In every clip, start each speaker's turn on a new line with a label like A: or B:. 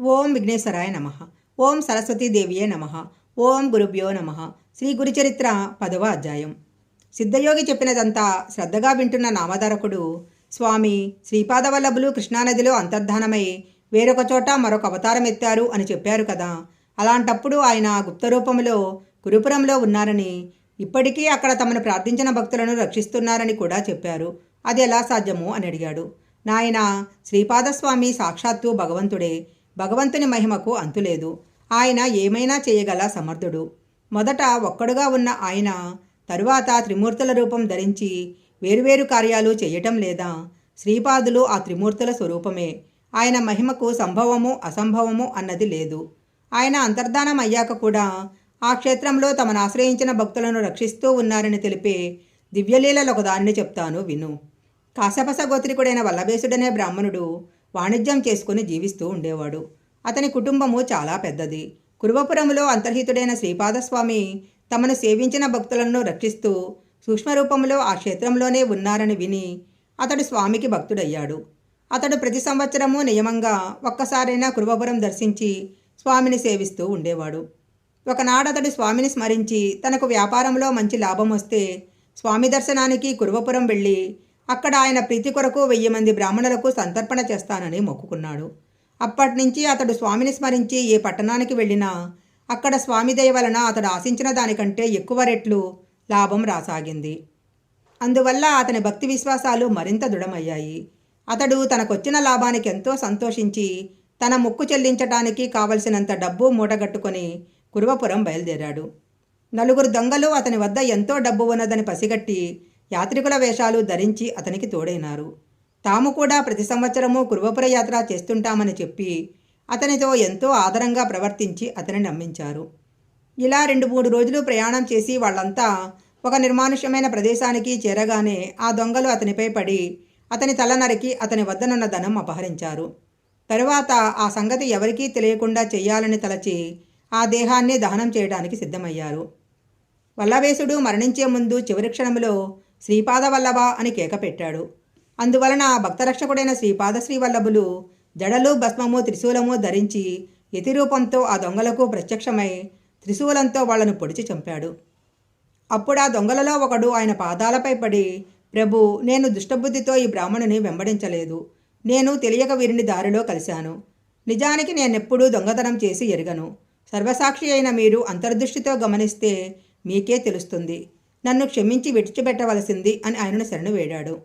A: ఓం విఘ్నేశ్వరాయ నమ. ఓం సరస్వతీదేవియే నమ. ఓం గురుభ్యో నమ. శ్రీ గురుచరిత్ర పదవ అధ్యాయం. సిద్ధయోగి చెప్పినదంతా శ్రద్ధగా వింటున్న నామధారకుడు స్వామి శ్రీపాదవల్లభులు కృష్ణానదిలో అంతర్ధానమై వేరొక చోట మరొక అవతారం ఎత్తారు అని చెప్పారు కదా. అలాంటప్పుడు ఆయన గుప్తరూపంలో గురుపురంలో ఉన్నారని ఇప్పటికీ అక్కడ తమను ప్రార్థించిన భక్తులను రక్షిస్తున్నారని కూడా చెప్పారు. అది ఎలా సాధ్యము అని అడిగాడు. నాయన శ్రీపాదస్వామి సాక్షాత్తు భగవంతుడే. భగవంతుని మహిమకు అంతులేదు. ఆయన ఏమైనా చేయగల సమర్థుడు. మొదట ఒక్కడుగా ఉన్న ఆయన తరువాత త్రిమూర్తుల రూపం ధరించి వేరువేరు కార్యాలు చేయటం లేదా శ్రీపాదులు ఆ త్రిమూర్తుల స్వరూపమే. ఆయన మహిమకు సంభవము అసంభవము అన్నది లేదు. ఆయన అంతర్ధానం అయ్యాక కూడా ఆ క్షేత్రంలో తమను ఆశ్రయించిన భక్తులను రక్షిస్తూ ఉన్నారని తెలిపే దివ్యలీలలో ఒకదాన్ని చెప్తాను విను. కాశపస గోత్రికుడైన వల్లభేశుడనే బ్రాహ్మణుడు వాణిజ్యం చేసుకుని జీవిస్తూ ఉండేవాడు. అతని కుటుంబము చాలా పెద్దది. కురువపురములో అంతర్హితుడైన శ్రీపాదస్వామి తమను సేవించిన భక్తులను రక్షిస్తూ సూక్ష్మరూపంలో ఆ క్షేత్రంలోనే ఉన్నారని విని అతడు స్వామికి భక్తుడయ్యాడు. అతడు ప్రతి సంవత్సరము నియమంగా ఒక్కసారైనా కురువపురం దర్శించి స్వామిని సేవిస్తూ ఉండేవాడు. ఒకనాడు అతడు స్వామిని స్మరించి తనకు వ్యాపారంలో మంచి లాభం వస్తే స్వామి దర్శనానికి కురువపురం వెళ్ళి అక్కడ ఆయన ప్రీతి కొరకు వెయ్యి మంది బ్రాహ్మణులకు సంతర్పణ చేస్తానని మొక్కుకున్నాడు. అప్పటి నుంచి అతడు స్వామిని స్మరించి ఏ పట్టణానికి వెళ్ళినా అక్కడ స్వామి దయ వలన అతడు ఆశించిన దానికంటే ఎక్కువ రెట్లు లాభం రాసాగింది. అందువల్ల అతని భక్తి విశ్వాసాలు మరింత దృఢమయ్యాయి. అతడు తనకొచ్చిన లాభానికి ఎంతో సంతోషించి తన ముక్కు చెల్లించటానికి కావలసినంత డబ్బు మూటగట్టుకొని కురువపురం బయలుదేరాడు. నలుగురు దొంగలు అతని వద్ద ఎంతో డబ్బు ఉన్నదని పసిగట్టి యాత్రికుల వేషాలు ధరించి అతనికి తోడైనారు. తాము కూడా ప్రతి సంవత్సరము కురువపుర యాత్ర చేస్తుంటామని చెప్పి అతనితో ఎంతో ఆదరంగా ప్రవర్తించి అతని నమ్మించారు. ఇలా రెండు మూడు రోజులు ప్రయాణం చేసి వాళ్ళంతా ఒక నిర్మానుష్యమైన ప్రదేశానికి చేరగానే ఆ దొంగలు అతనిపై పడి అతని తల నరికి అతని వద్దనున్న ధనం అపహరించారు. తరువాత ఆ సంగతి ఎవరికీ తెలియకుండా చేయాలని తలచి ఆ దేహాన్ని దహనం చేయడానికి సిద్ధమయ్యారు. వల్లవేశుడు మరణించే ముందు చివరి క్షణంలో శ్రీపాద వల్లభ అని కేక పెట్టాడు. అందువలన భక్తరక్షకుడైన శ్రీపాద శ్రీవల్లభులు జడలు భస్మము త్రిశూలము ధరించి యతిరూపంతో ఆ దొంగలకు ప్రత్యక్షమై త్రిశూలంతో వాళ్ళను పొడిచి చంపాడు. అప్పుడు ఆ దొంగలలో ఒకడు ఆయన పాదాలపై పడి ప్రభు నేను దుష్టబుద్ధితో ఈ బ్రాహ్మణుని వెంబడించలేదు. నేను తెలియక వీరిని దారిలో కలిశాను. నిజానికి నేనెప్పుడూ దొంగతనం చేసి ఎరగను. సర్వసాక్షి అయిన మీరు అంతర్దృష్టితో గమనిస్తే మీకే తెలుస్తుంది. నన్ను క్షమించి విడిచిపెట్టవలసింది అని ఆయనను శరణు వేడాడు.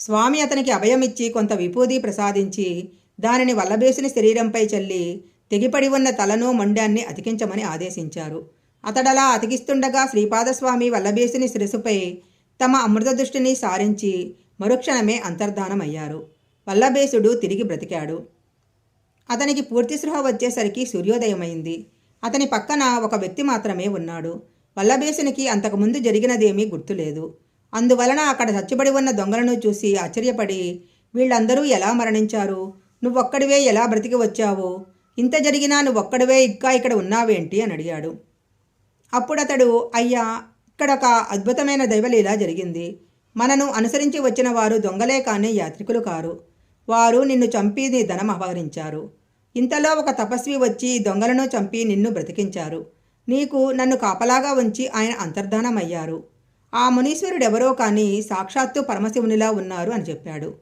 A: స్వామి అతనికి అభయమిచ్చి కొంత విభూది ప్రసాదించి దానిని వల్లబేసిన శరీరంపై చల్లి తెగిపడి ఉన్న తలను మొండాన్ని అతికించమని ఆదేశించారు. అతడలా అతికిస్తుండగా శ్రీపాదస్వామి వల్లబేసిని శిరసుపై తమ అమృత దృష్టిని సారించి మరుక్షణమే అంతర్ధానమయ్యారు. వల్లభేసుడు తిరిగి బ్రతికాడు. అతనికి పూర్తి సృహ వచ్చేసరికి సూర్యోదయమైంది. అతని పక్కన ఒక వ్యక్తి మాత్రమే ఉన్నాడు. వల్లభేసునికి అంతకుముందు జరిగినదేమీ గుర్తులేదు. అందువలన అక్కడ చచ్చుబడి ఉన్న దొంగలను చూసి ఆశ్చర్యపడి వీళ్ళందరూ ఎలా మరణించారు? నువ్వొక్కడివే ఎలా బ్రతికి వచ్చావు? ఇంత జరిగినా నువ్వొక్కడివే ఇంకా ఇక్కడ ఉన్నావేంటి? అని అడిగాడు. అప్పుడతడు అయ్యా ఇక్కడ ఒక అద్భుతమైన దైవలీల జరిగింది. మనను అనుసరించి వచ్చిన వారు దొంగలే కానీ యాత్రికులు కారు. వారు నిన్ను చంపి నీ ధనం అపహరించారు. ఇంతలో ఒక తపస్వి వచ్చి దొంగలను చంపి నిన్ను బ్రతికించారు. నీకు నన్ను కాపలాగా ఉంచి ఆయన అంతర్ధానమయ్యారు. ఆ మునీశ్వరుడెవరో కానీ సాక్షాత్తు పరమశివునిలా ఉన్నారు అని చెప్పాడు.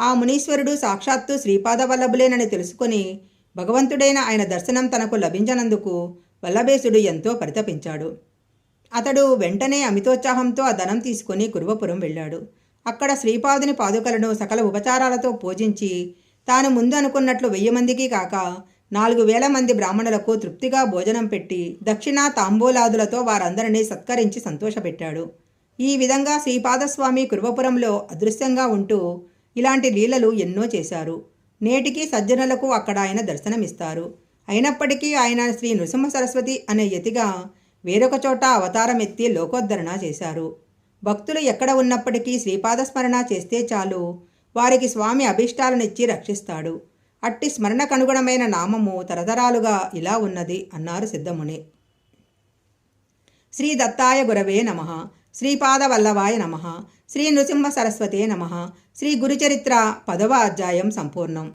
A: ఆ మునీశ్వరుడు సాక్షాత్తు శ్రీపాద వల్లభులేనని తెలుసుకొని భగవంతుడైన ఆయన దర్శనం తనకు లభించనందుకు వల్లభేశుడు ఎంతో పరితపించాడు. అతడు వెంటనే అమితోత్సాహంతో ఆ ధనం తీసుకుని కురువపురం వెళ్ళాడు. అక్కడ శ్రీపాదుని పాదుకలను సకల ఉపచారాలతో పూజించి తాను ముందు అనుకున్నట్లు వెయ్యి మందికి కాక నాలుగు వేల మంది బ్రాహ్మణులకు తృప్తిగా భోజనం పెట్టి దక్షిణ తాంబూలాదులతో వారందరినీ సత్కరించి సంతోషపెట్టాడు. ఈ విధంగా శ్రీపాదస్వామి కురువపురంలో అదృశ్యంగా ఉంటూ ఇలాంటి లీలలు ఎన్నో చేశారు. నేటికి సజ్జనులకు అక్కడ ఆయన దర్శనమిస్తారు. అయినప్పటికీ ఆయన శ్రీ నృసింహ సరస్వతి అనే యతిగా వేరొక చోట అవతారం ఎత్తి లోకోద్ధరణ చేశారు. భక్తులు ఎక్కడ ఉన్నప్పటికీ శ్రీపాదస్మరణ చేస్తే చాలు వారికి స్వామి అభీష్టాలనిచ్చి రక్షిస్తాడు. అట్టి స్మరణకనుగుణమైన నామము తరతరాలుగా ఇలా ఉన్నది అన్నారు సిద్ధముని. శ్రీ దత్తాయ గురవే నమ. శ్రీపాదవల్లవాయ నమ. శ్రీ నృసింహ సరస్వతే నమ. శ్రీ గురుచరిత్ర పదవ అధ్యాయం సంపూర్ణం.